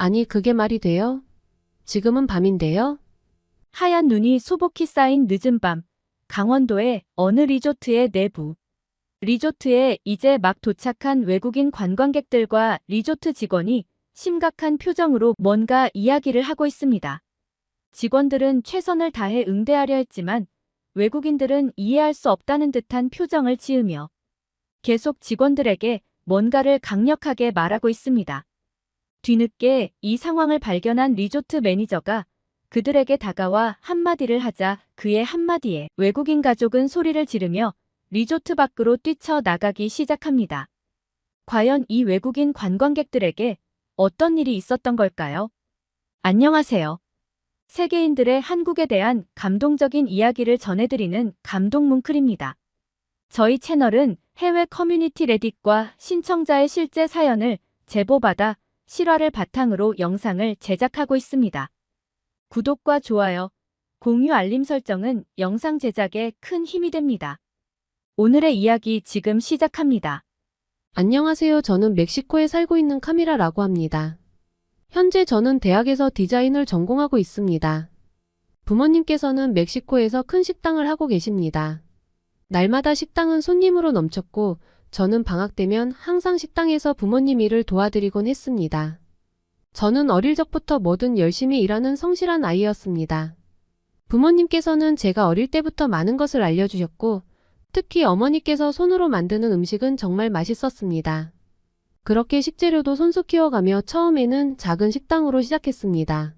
아니, 그게 말이 돼요? 지금은 밤인데요? 하얀 눈이 소복히 쌓인 늦은 밤, 강원도의 어느 리조트의 내부. 리조트에 이제 막 도착한 외국인 관광객들과 리조트 직원이 심각한 표정으로 뭔가 이야기를 하고 있습니다. 직원들은 최선을 다해 응대하려 했지만 외국인들은 이해할 수 없다는 듯한 표정을 지으며 계속 직원들에게 뭔가를 강력하게 말하고 있습니다. 뒤늦게 이 상황을 발견한 리조트 매니저가 그들에게 다가와 한마디를 하자 그의 한마디에 외국인 가족은 소리를 지르며 리조트 밖으로 뛰쳐나가기 시작합니다. 과연 이 외국인 관광객들에게 어떤 일이 있었던 걸까요? 안녕하세요. 세계인들의 한국에 대한 감동적인 이야기를 전해드리는 감동 뭉클입니다. 저희 채널은 해외 커뮤니티 레딧과 신청자의 실제 사연을 제보받아 실화를 바탕으로 영상을 제작하고 있습니다. 구독과 좋아요, 공유 알림 설정은 영상 제작에 큰 힘이 됩니다. 오늘의 이야기 지금 시작합니다. 안녕하세요. 저는 멕시코에 살고 있는 카미라라고 합니다. 현재 저는 대학에서 디자인을 전공하고 있습니다. 부모님께서는 멕시코에서 큰 식당을 하고 계십니다. 날마다 식당은 손님으로 넘쳤고 저는 방학 되면 항상 식당에서 부모님 일을 도와드리곤 했습니다. 저는 어릴 적부터 뭐든 열심히 일하는 성실한 아이였습니다. 부모님께서는 제가 어릴 때부터 많은 것을 알려주셨고 특히 어머니께서 손으로 만드는 음식은 정말 맛있었습니다. 그렇게 식재료도 손수 키워가며 처음에는 작은 식당으로 시작했습니다.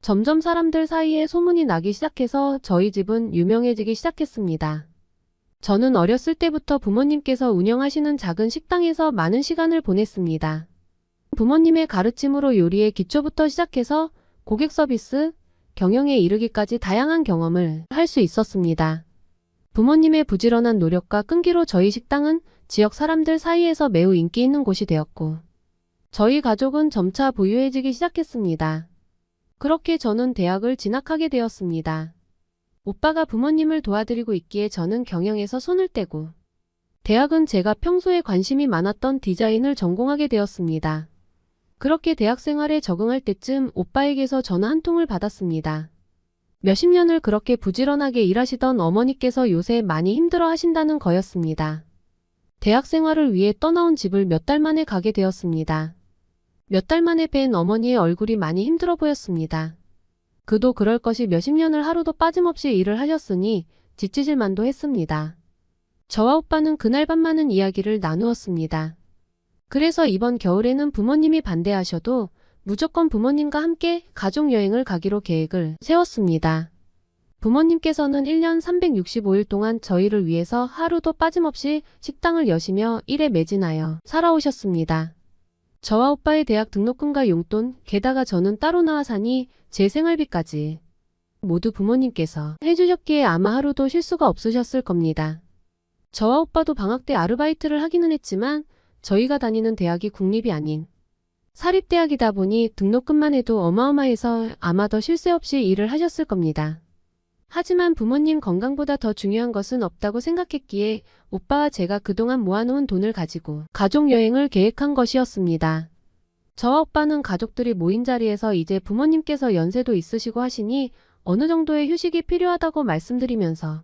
점점 사람들 사이에 소문이 나기 시작해서 저희 집은 유명해지기 시작했습니다. 저는 어렸을 때부터 부모님께서 운영하시는 작은 식당에서 많은 시간을 보냈습니다. 부모님의 가르침으로 요리의 기초부터 시작해서 고객 서비스, 경영에 이르기까지 다양한 경험을 할 수 있었습니다. 부모님의 부지런한 노력과 끈기로 저희 식당은 지역 사람들 사이에서 매우 인기 있는 곳이 되었고, 저희 가족은 점차 부유해지기 시작했습니다. 그렇게 저는 대학을 진학하게 되었습니다. 오빠가 부모님을 도와드리고 있기에 저는 경영에서 손을 떼고, 대학은 제가 평소에 관심이 많았던 디자인을 전공하게 되었습니다. 그렇게 대학 생활에 적응할 때쯤 오빠에게서 전화 한 통을 받았습니다. 몇십 년을 그렇게 부지런하게 일하시던 어머니께서 요새 많이 힘들어 하신다는 거였습니다. 대학 생활을 위해 떠나온 집을 몇 달 만에 가게 되었습니다. 몇 달 만에 뵌 어머니의 얼굴이 많이 힘들어 보였습니다. 그도 그럴 것이 몇십 년을 하루도 빠짐없이 일을 하셨으니 지치질 만도 했습니다. 저와 오빠는 그날 밤 많은 이야기를 나누었습니다. 그래서 이번 겨울에는 부모님이 반대하셔도 무조건 부모님과 함께 가족 여행을 가기로 계획을 세웠습니다. 부모님께서는 1년 365일 동안 저희를 위해서 하루도 빠짐없이 식당을 여시며 일에 매진하여 살아오셨습니다. 저와 오빠의 대학 등록금과 용돈, 게다가 저는 따로 나와 사니 제 생활비까지 모두 부모님께서 해주셨기에 아마 하루도 쉴 수가 없으셨을 겁니다. 저와 오빠도 방학 때 아르바이트를 하기는 했지만 저희가 다니는 대학이 국립이 아닌 사립대학이다 보니 등록금만 해도 어마어마해서 아마 더쉴새 없이 일을 하셨을 겁니다. 하지만 부모님 건강보다 더 중요한 것은 없다고 생각했기에 오빠와 제가 그동안 모아놓은 돈을 가지고 가족 여행을 계획한 것이었습니다. 저와 오빠는 가족들이 모인 자리에서 이제 부모님께서 연세도 있으시고 하시니 어느 정도의 휴식이 필요하다고 말씀드리면서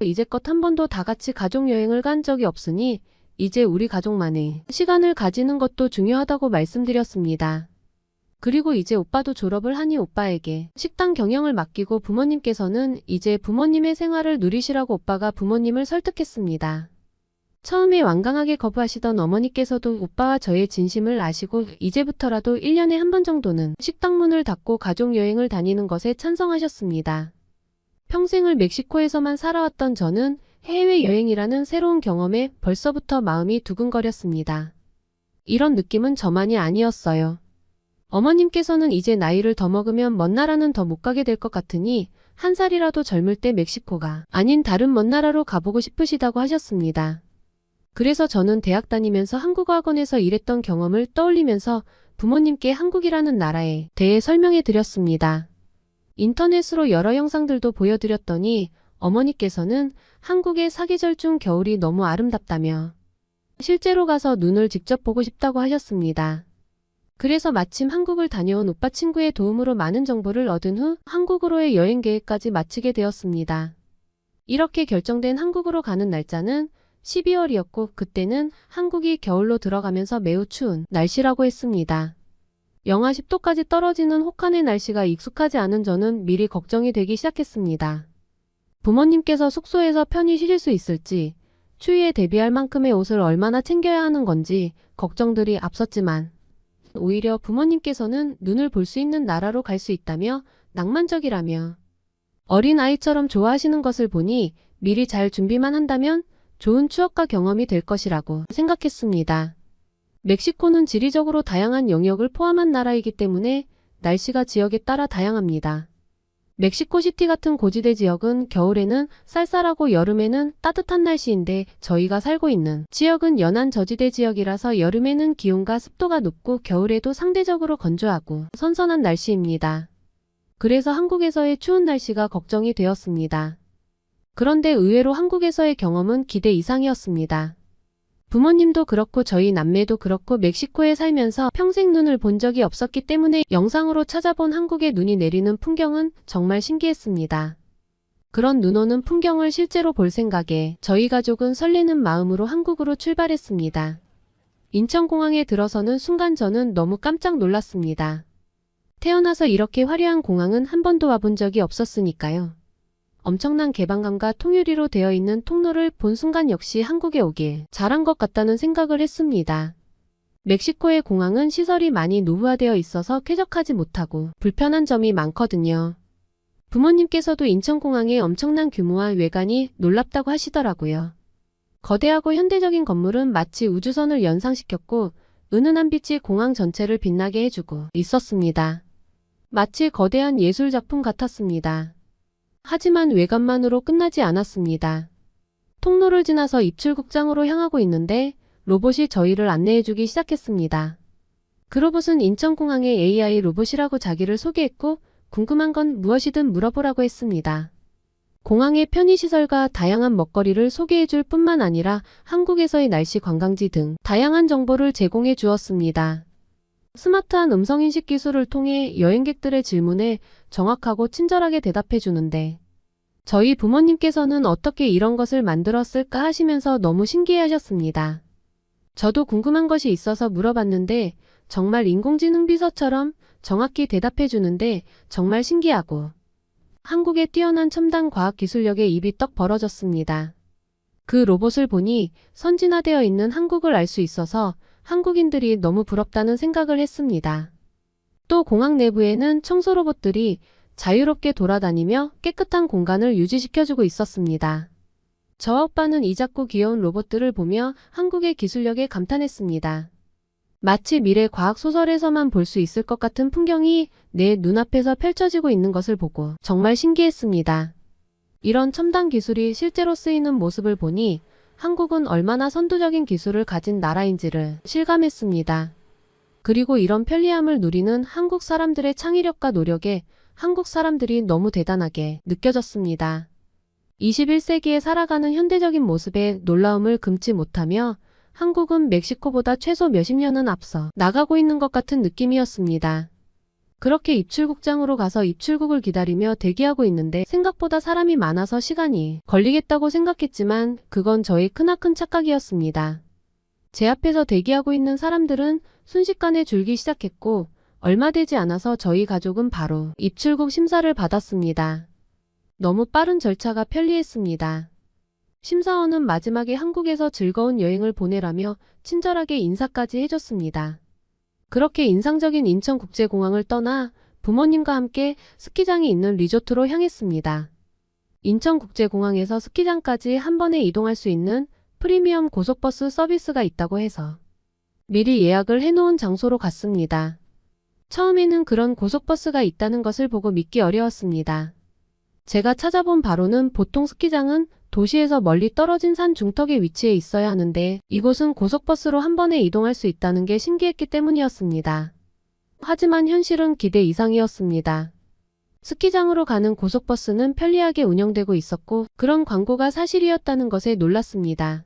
이제껏 한 번도 다 같이 가족 여행을 간 적이 없으니 이제 우리 가족만의 시간을 가지는 것도 중요하다고 말씀드렸습니다. 그리고 이제 오빠도 졸업을 하니 오빠에게 식당 경영을 맡기고 부모님께서는 이제 부모님의 생활을 누리시라고 오빠가 부모님을 설득했습니다. 처음에 완강하게 거부하시던 어머니께서도 오빠와 저의 진심을 아시고 이제부터라도 1년에 한 번 정도는 식당 문을 닫고 가족 여행을 다니는 것에 찬성하셨습니다. 평생을 멕시코에서만 살아왔던 저는 해외여행이라는 새로운 경험에 벌써부터 마음이 두근거렸습니다. 이런 느낌은 저만이 아니었어요. 어머님께서는 이제 나이를 더 먹으면 먼 나라는 더 못 가게 될 것 같으니 한 살이라도 젊을 때 멕시코가 아닌 다른 먼 나라로 가보고 싶으시다고 하셨습니다. 그래서 저는 대학 다니면서 한국어 학원에서 일했던 경험을 떠올리면서 부모님께 한국이라는 나라에 대해 설명해 드렸습니다. 인터넷으로 여러 영상들도 보여드렸더니 어머니께서는 한국의 사계절 중 겨울이 너무 아름답다며 실제로 가서 눈을 직접 보고 싶다고 하셨습니다. 그래서 마침 한국을 다녀온 오빠 친구의 도움으로 많은 정보를 얻은 후 한국으로의 여행 계획까지 마치게 되었습니다. 이렇게 결정된 한국으로 가는 날짜는 12월이었고 그때는 한국이 겨울로 들어가면서 매우 추운 날씨라고 했습니다. 영하 10도까지 떨어지는 혹한의 날씨가 익숙하지 않은 저는 미리 걱정이 되기 시작했습니다. 부모님께서 숙소에서 편히 쉬실 수 있을지, 추위에 대비할 만큼의 옷을 얼마나 챙겨야 하는 건지 걱정들이 앞섰지만, 오히려 부모님께서는 눈을 볼 수 있는 나라로 갈 수 있다며 낭만적이라며 어린 아이처럼 좋아하시는 것을 보니 미리 잘 준비만 한다면 좋은 추억과 경험이 될 것이라고 생각했습니다. 멕시코는 지리적으로 다양한 영역을 포함한 나라이기 때문에 날씨가 지역에 따라 다양합니다. 멕시코 시티 같은 고지대 지역은 겨울에는 쌀쌀하고 여름에는 따뜻한 날씨인데 저희가 살고 있는 지역은 연안 저지대 지역이라서 여름에는 기온과 습도가 높고 겨울에도 상대적으로 건조하고 선선한 날씨입니다. 그래서 한국에서의 추운 날씨가 걱정이 되었습니다. 그런데 의외로 한국에서의 경험은 기대 이상이었습니다. 부모님도 그렇고 저희 남매도 그렇고 멕시코에 살면서 평생 눈을 본 적이 없었기 때문에 영상으로 찾아본 한국의 눈이 내리는 풍경은 정말 신기했습니다. 그런 눈 오는 풍경을 실제로 볼 생각에 저희 가족은 설레는 마음으로 한국으로 출발했습니다. 인천공항에 들어서는 순간 저는 너무 깜짝 놀랐습니다. 태어나서 이렇게 화려한 공항은 한 번도 와본 적이 없었으니까요. 엄청난 개방감과 통유리로 되어 있는 통로를 본 순간 역시 한국에 오길 잘한 것 같다는 생각을 했습니다. 멕시코의 공항은 시설이 많이 노후화되어 있어서 쾌적하지 못하고 불편한 점이 많거든요. 부모님께서도 인천공항의 엄청난 규모와 외관이 놀랍다고 하시더라고요. 거대하고 현대적인 건물은 마치 우주선을 연상시켰고 은은한 빛이 공항 전체를 빛나게 해주고 있었습니다. 마치 거대한 예술 작품 같았습니다. 하지만 외관만으로 끝나지 않았습니다. 통로를 지나서 입출국장으로 향하고 있는데 로봇이 저희를 안내해주기 시작했습니다. 그 로봇은 인천공항의 AI 로봇이라고 자기를 소개했고 궁금한 건 무엇이든 물어보라고 했습니다. 공항의 편의시설과 다양한 먹거리를 소개해줄 뿐만 아니라 한국에서의 날씨 관광지 등 다양한 정보를 제공해 주었습니다. 스마트한 음성인식 기술을 통해 여행객들의 질문에 정확하고 친절하게 대답해 주는데 저희 부모님께서는 어떻게 이런 것을 만들었을까 하시면서 너무 신기해 하셨습니다. 저도 궁금한 것이 있어서 물어봤는데 정말 인공지능 비서처럼 정확히 대답해 주는데 정말 신기하고 한국의 뛰어난 첨단 과학 기술력에 입이 떡 벌어졌습니다. 그 로봇을 보니 선진화되어 있는 한국을 알 수 있어서 한국인들이 너무 부럽다는 생각을 했습니다. 또 공항 내부에는 청소 로봇들이 자유롭게 돌아다니며 깨끗한 공간을 유지시켜주고 있었습니다. 저와 오빠는 이 작고 귀여운 로봇들을 보며 한국의 기술력에 감탄했습니다. 마치 미래 과학 소설에서만 볼 수 있을 것 같은 풍경이 내 눈앞에서 펼쳐지고 있는 것을 보고 정말 신기했습니다. 이런 첨단 기술이 실제로 쓰이는 모습을 보니 한국은 얼마나 선두적인 기술을 가진 나라인지를 실감했습니다. 그리고 이런 편리함을 누리는 한국 사람들의 창의력과 노력에 한국 사람들이 너무 대단하게 느껴졌습니다. 21세기에 살아가는 현대적인 모습에 놀라움을 금치 못하며 한국은 멕시코보다 최소 몇십 년은 앞서 나가고 있는 것 같은 느낌이었습니다. 그렇게 입출국장으로 가서 입출국을 기다리며 대기하고 있는데 생각보다 사람이 많아서 시간이 걸리겠다고 생각했지만 그건 저의 크나큰 착각이었습니다. 제 앞에서 대기하고 있는 사람들은 순식간에 줄기 시작했고 얼마 되지 않아서 저희 가족은 바로 입출국 심사를 받았습니다. 너무 빠른 절차가 편리했습니다. 심사원은 마지막에 한국에서 즐거운 여행을 보내라며 친절하게 인사까지 해줬습니다. 그렇게 인상적인 인천국제공항을 떠나 부모님과 함께 스키장이 있는 리조트로 향했습니다. 인천국제공항에서 스키장까지 한 번에 이동할 수 있는 프리미엄 고속버스 서비스가 있다고 해서 미리 예약을 해놓은 장소로 갔습니다. 처음에는 그런 고속버스가 있다는 것을 보고 믿기 어려웠습니다. 제가 찾아본 바로는 보통 스키장은 도시에서 멀리 떨어진 산 중턱에 위치해 있어야 하는데 이곳은 고속버스로 한 번에 이동할 수 있다는 게 신기했기 때문이었습니다. 하지만 현실은 기대 이상이었습니다. 스키장으로 가는 고속버스는 편리하게 운영되고 있었고 그런 광고가 사실이었다는 것에 놀랐습니다.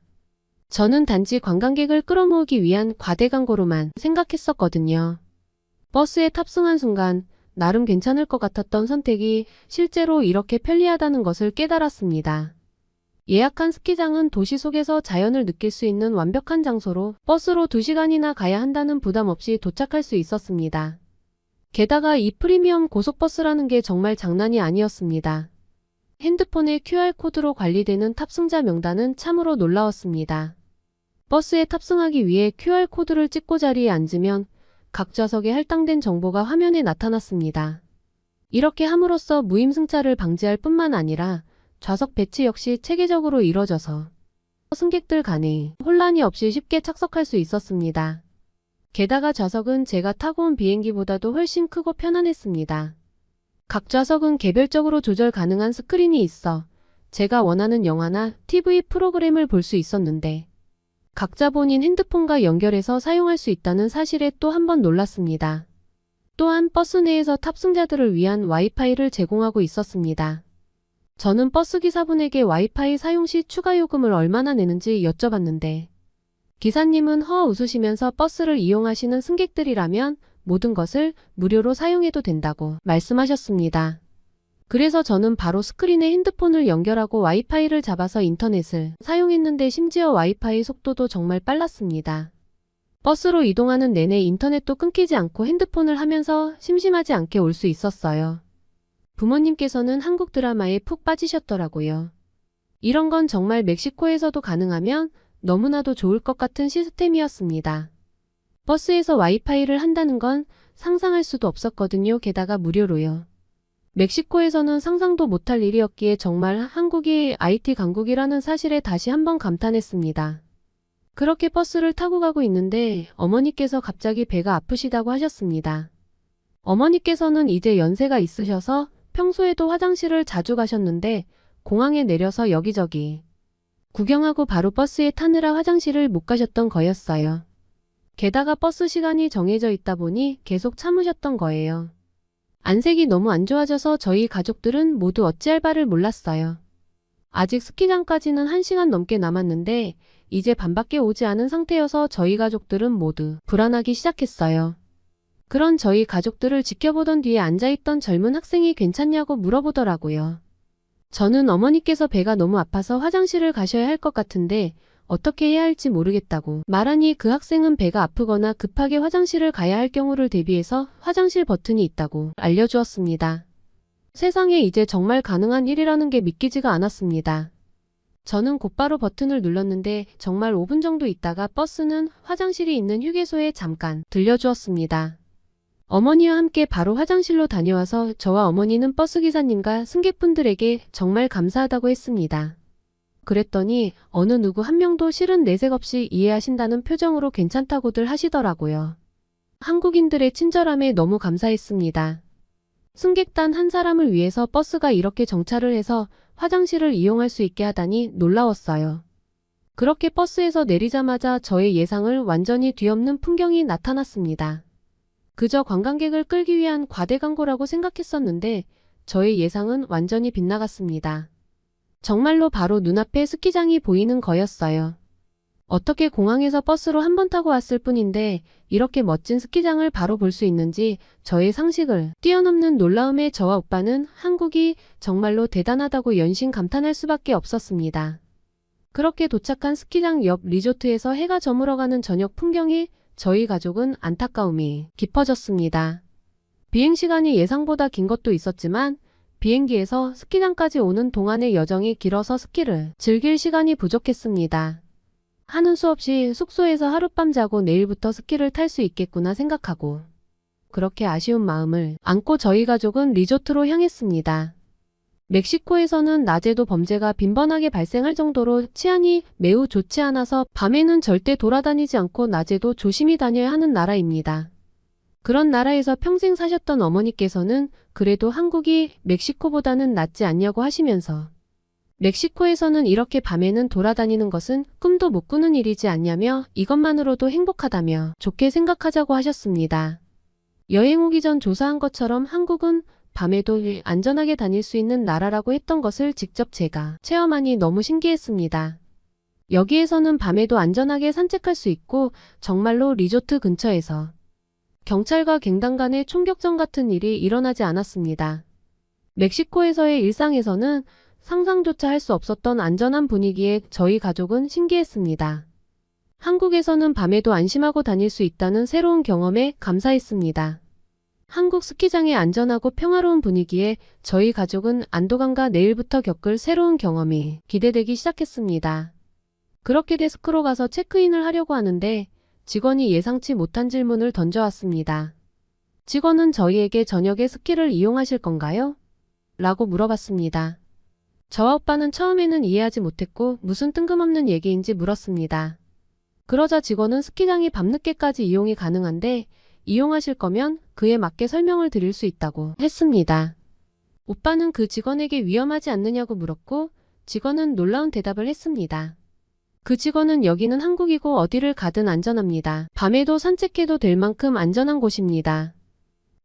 저는 단지 관광객을 끌어모으기 위한 과대 광고로만 생각했었거든요. 버스에 탑승한 순간 나름 괜찮을 것 같았던 선택이 실제로 이렇게 편리하다는 것을 깨달았습니다. 예약한 스키장은 도시 속에서 자연을 느낄 수 있는 완벽한 장소로 버스로 2시간이나 가야 한다는 부담 없이 도착할 수 있었습니다. 게다가 이 프리미엄 고속버스라는 게 정말 장난이 아니었습니다. 핸드폰의 QR코드로 관리되는 탑승자 명단은 참으로 놀라웠습니다. 버스에 탑승하기 위해 QR코드를 찍고 자리에 앉으면 각 좌석에 할당된 정보가 화면에 나타났습니다. 이렇게 함으로써 무임승차를 방지할 뿐만 아니라 좌석 배치 역시 체계적으로 이뤄져서 승객들 간에 혼란이 없이 쉽게 착석할 수 있었습니다. 게다가 좌석은 제가 타고 온 비행기보다도 훨씬 크고 편안했습니다. 각 좌석은 개별적으로 조절 가능한 스크린이 있어 제가 원하는 영화나 TV 프로그램을 볼 수 있었는데 각자 본인 핸드폰과 연결해서 사용할 수 있다는 사실에 또 한 번 놀랐습니다. 또한 버스 내에서 탑승자들을 위한 와이파이를 제공하고 있었습니다. 저는 버스 기사분에게 와이파이 사용 시 추가 요금을 얼마나 내는지 여쭤봤는데 기사님은 허 웃으시면서 버스를 이용하시는 승객들이라면 모든 것을 무료로 사용해도 된다고 말씀하셨습니다. 그래서 저는 바로 스크린에 핸드폰을 연결하고 와이파이를 잡아서 인터넷을 사용했는데 심지어 와이파이 속도도 정말 빨랐습니다. 버스로 이동하는 내내 인터넷도 끊기지 않고 핸드폰을 하면서 심심하지 않게 올 수 있었어요. 부모님께서는 한국 드라마에 푹 빠지셨더라고요. 이런 건 정말 멕시코에서도 가능하면 너무나도 좋을 것 같은 시스템이었습니다. 버스에서 와이파이를 한다는 건 상상할 수도 없었거든요. 게다가 무료로요. 멕시코에서는 상상도 못할 일이었기에 정말 한국이 IT 강국이라는 사실에 다시 한번 감탄했습니다. 그렇게 버스를 타고 가고 있는데 어머니께서 갑자기 배가 아프시다고 하셨습니다. 어머니께서는 이제 연세가 있으셔서 평소에도 화장실을 자주 가셨는데 공항에 내려서 여기저기 구경하고 바로 버스에 타느라 화장실을 못 가셨던 거였어요. 게다가 버스 시간이 정해져 있다 보니 계속 참으셨던 거예요. 안색이 너무 안 좋아져서 저희 가족들은 모두 어찌할 바를 몰랐어요. 아직 스키장까지는 1시간 넘게 남았는데 이제 반밖에 오지 않은 상태여서 저희 가족들은 모두 불안하기 시작했어요. 그런 저희 가족들을 지켜보던 뒤에 앉아있던 젊은 학생이 괜찮냐고 물어보더라고요. 저는 어머니께서 배가 너무 아파서 화장실을 가셔야 할 것 같은데 어떻게 해야 할지 모르겠다고 말하니 그 학생은 배가 아프거나 급하게 화장실을 가야 할 경우를 대비해서 화장실 버튼이 있다고 알려주었습니다. 세상에 이제 정말 가능한 일이라는 게 믿기지가 않았습니다. 저는 곧바로 버튼을 눌렀는데 정말 5분 정도 있다가 버스는 화장실이 있는 휴게소에 잠깐 들려주었습니다. 어머니와 함께 바로 화장실로 다녀와서 저와 어머니는 버스 기사님과 승객분들에게 정말 감사하다고 했습니다. 그랬더니 어느 누구 한 명도 실은 내색 없이 이해하신다는 표정으로 괜찮다고들 하시더라고요. 한국인들의 친절함에 너무 감사했습니다. 승객단 한 사람을 위해서 버스가 이렇게 정차를 해서 화장실을 이용할 수 있게 하다니 놀라웠어요. 그렇게 버스에서 내리자마자 저의 예상을 완전히 뒤엎는 풍경이 나타났습니다. 그저 관광객을 끌기 위한 과대 광고라고 생각했었는데 저의 예상은 완전히 빗나갔습니다. 정말로 바로 눈앞에 스키장이 보이는 거였어요. 어떻게 공항에서 버스로 한 번 타고 왔을 뿐인데 이렇게 멋진 스키장을 바로 볼 수 있는지 저의 상식을 뛰어넘는 놀라움에 저와 오빠는 한국이 정말로 대단하다고 연신 감탄할 수밖에 없었습니다. 그렇게 도착한 스키장 옆 리조트에서 해가 저물어가는 저녁 풍경이 저희 가족은 안타까움이 깊어졌습니다. 비행시간이 예상보다 긴 것도 있었지만 비행기에서 스키장까지 오는 동안의 여정이 길어서 스키를 즐길 시간이 부족했습니다. 하는 수 없이 숙소에서 하룻밤 자고 내일부터 스키를 탈 수 있겠구나 생각하고 그렇게 아쉬운 마음을 안고 저희 가족은 리조트로 향했습니다. 멕시코에서는 낮에도 범죄가 빈번하게 발생할 정도로 치안이 매우 좋지 않아서 밤에는 절대 돌아다니지 않고 낮에도 조심히 다녀야 하는 나라입니다. 그런 나라에서 평생 사셨던 어머니께서는 그래도 한국이 멕시코보다는 낫지 않냐고 하시면서 멕시코에서는 이렇게 밤에는 돌아다니는 것은 꿈도 못 꾸는 일이지 않냐며 이것만으로도 행복하다며 좋게 생각하자고 하셨습니다. 여행 오기 전 조사한 것처럼 한국은 밤에도 안전하게 다닐 수 있는 나라라고 했던 것을 직접 제가 체험하니 너무 신기했습니다. 여기에서는 밤에도 안전하게 산책할 수 있고 정말로 리조트 근처에서 경찰과 갱단 간의 총격전 같은 일이 일어나지 않았습니다. 멕시코에서의 일상에서는 상상조차 할 수 없었던 안전한 분위기에 저희 가족은 신기했습니다. 한국에서는 밤에도 안심하고 다닐 수 있다는 새로운 경험에 감사했습니다. 한국 스키장의 안전하고 평화로운 분위기에 저희 가족은 안도감과 내일부터 겪을 새로운 경험이 기대되기 시작했습니다. 그렇게 데스크로 가서 체크인을 하려고 하는데 직원이 예상치 못한 질문을 던져왔습니다. 직원은 저희에게 저녁에 스키를 이용하실 건가요? 라고 물어봤습니다. 저와 오빠는 처음에는 이해하지 못했고 무슨 뜬금없는 얘기인지 물었습니다. 그러자 직원은 스키장이 밤늦게까지 이용이 가능한데 이용하실 거면 그에 맞게 설명을 드릴 수 있다고 했습니다. 오빠는 그 직원에게 위험하지 않느냐고 물었고 직원은 놀라운 대답을 했습니다. 그 직원은 여기는 한국이고 어디를 가든 안전합니다. 밤에도 산책해도 될 만큼 안전한 곳입니다.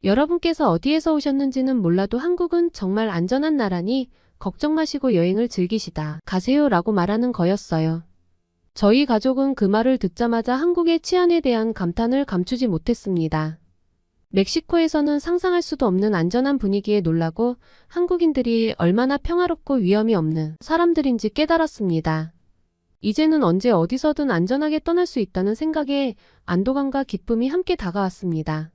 여러분께서 어디에서 오셨는지는 몰라도 한국은 정말 안전한 나라니 걱정 마시고 여행을 즐기시다 가세요 라고 말하는 거였어요. 저희 가족은 그 말을 듣자마자 한국의 치안에 대한 감탄을 감추지 못했습니다. 멕시코에서는 상상할 수도 없는 안전한 분위기에 놀라고 한국인들이 얼마나 평화롭고 위험이 없는 사람들인지 깨달았습니다. 이제는 언제 어디서든 안전하게 떠날 수 있다는 생각에 안도감과 기쁨이 함께 다가왔습니다.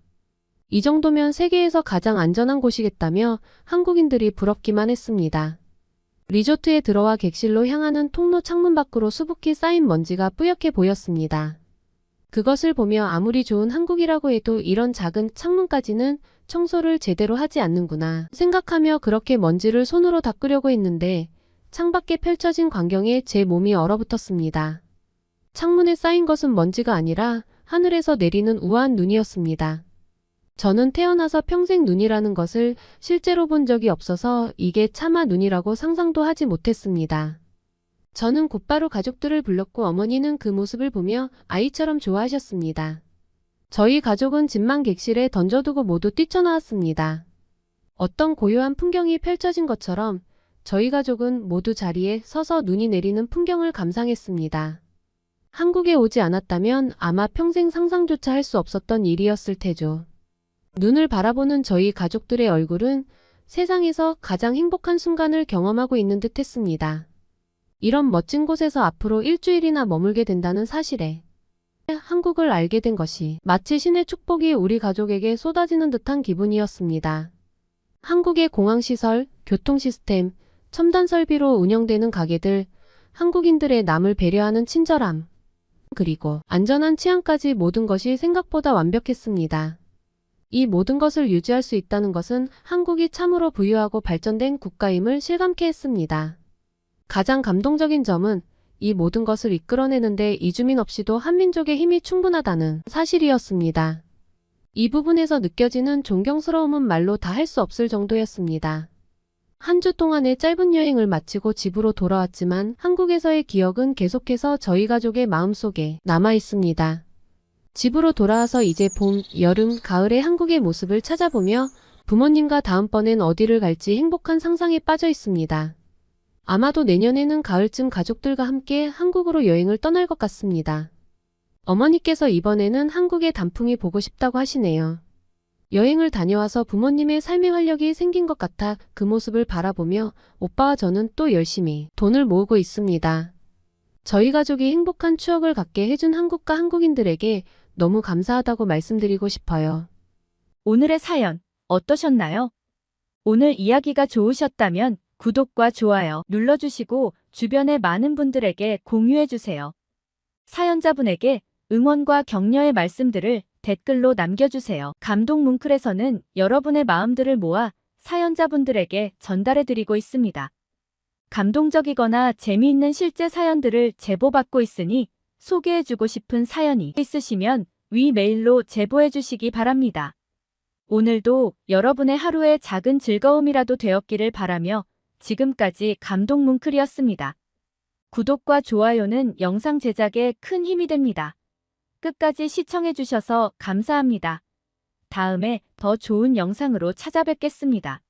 이 정도면 세계에서 가장 안전한 곳이겠다며 한국인들이 부럽기만 했습니다. 리조트에 들어와 객실로 향하는 통로 창문 밖으로 수북히 쌓인 먼지가 뿌옇게 보였습니다. 그것을 보며 아무리 좋은 한국이라고 해도 이런 작은 창문까지는 청소를 제대로 하지 않는구나 생각하며 그렇게 먼지를 손으로 닦으려고 했는데 창밖에 펼쳐진 광경에 제 몸이 얼어붙었습니다. 창문에 쌓인 것은 먼지가 아니라 하늘에서 내리는 우아한 눈이었습니다. 저는 태어나서 평생 눈이라는 것을 실제로 본 적이 없어서 이게 차마 눈이라고 상상도 하지 못했습니다. 저는 곧바로 가족들을 불렀고 어머니는 그 모습을 보며 아이처럼 좋아하셨습니다. 저희 가족은 집만 객실에 던져두고 모두 뛰쳐나왔습니다. 어떤 고요한 풍경이 펼쳐진 것처럼 저희 가족은 모두 자리에 서서 눈이 내리는 풍경을 감상했습니다. 한국에 오지 않았다면 아마 평생 상상조차 할 수 없었던 일이었을 테죠. 눈을 바라보는 저희 가족들의 얼굴은 세상에서 가장 행복한 순간을 경험하고 있는 듯 했습니다. 이런 멋진 곳에서 앞으로 일주일이나 머물게 된다는 사실에 한국을 알게 된 것이 마치 신의 축복이 우리 가족에게 쏟아지는 듯한 기분이었습니다. 한국의 공항시설, 교통시스템, 첨단 설비로 운영되는 가게들, 한국인들의 남을 배려하는 친절함, 그리고 안전한 치안까지 모든 것이 생각보다 완벽했습니다. 이 모든 것을 유지할 수 있다는 것은 한국이 참으로 부유하고 발전된 국가임을 실감케 했습니다. 가장 감동적인 점은 이 모든 것을 이끌어내는데 이주민 없이도 한민족의 힘이 충분하다는 사실이었습니다. 이 부분에서 느껴지는 존경스러움은 말로 다 할 수 없을 정도였습니다. 한 주 동안의 짧은 여행을 마치고 집으로 돌아왔지만 한국에서의 기억은 계속해서 저희 가족의 마음속에 남아 있습니다. 집으로 돌아와서 이제 봄, 여름, 가을의 한국의 모습을 찾아보며 부모님과 다음번엔 어디를 갈지 행복한 상상에 빠져 있습니다. 아마도 내년에는 가을쯤 가족들과 함께 한국으로 여행을 떠날 것 같습니다. 어머니께서 이번에는 한국의 단풍이 보고 싶다고 하시네요. 여행을 다녀와서 부모님의 삶의 활력이 생긴 것 같아 그 모습을 바라보며 오빠와 저는 또 열심히 돈을 모으고 있습니다. 저희 가족이 행복한 추억을 갖게 해준 한국과 한국인들에게 너무 감사하다고 말씀드리고 싶어요. 오늘의 사연 어떠셨나요? 오늘 이야기가 좋으셨다면 구독과 좋아요 눌러주시고 주변의 많은 분들에게 공유해주세요. 사연자분에게 응원과 격려의 말씀들을 댓글로 남겨주세요. 감동 뭉클에서는 여러분의 마음들을 모아 사연자분들에게 전달해드리고 있습니다. 감동적이거나 재미있는 실제 사연들을 제보받고 있으니 소개해주고 싶은 사연이 있으시면 위 메일로 제보해 주시기 바랍니다. 오늘도 여러분의 하루의 작은 즐거움이라도 되었기를 바라며 지금까지 감동 뭉클이었습니다. 구독과 좋아요는 영상 제작에 큰 힘이 됩니다. 끝까지 시청해주셔서 감사합니다. 다음에 더 좋은 영상으로 찾아뵙겠습니다.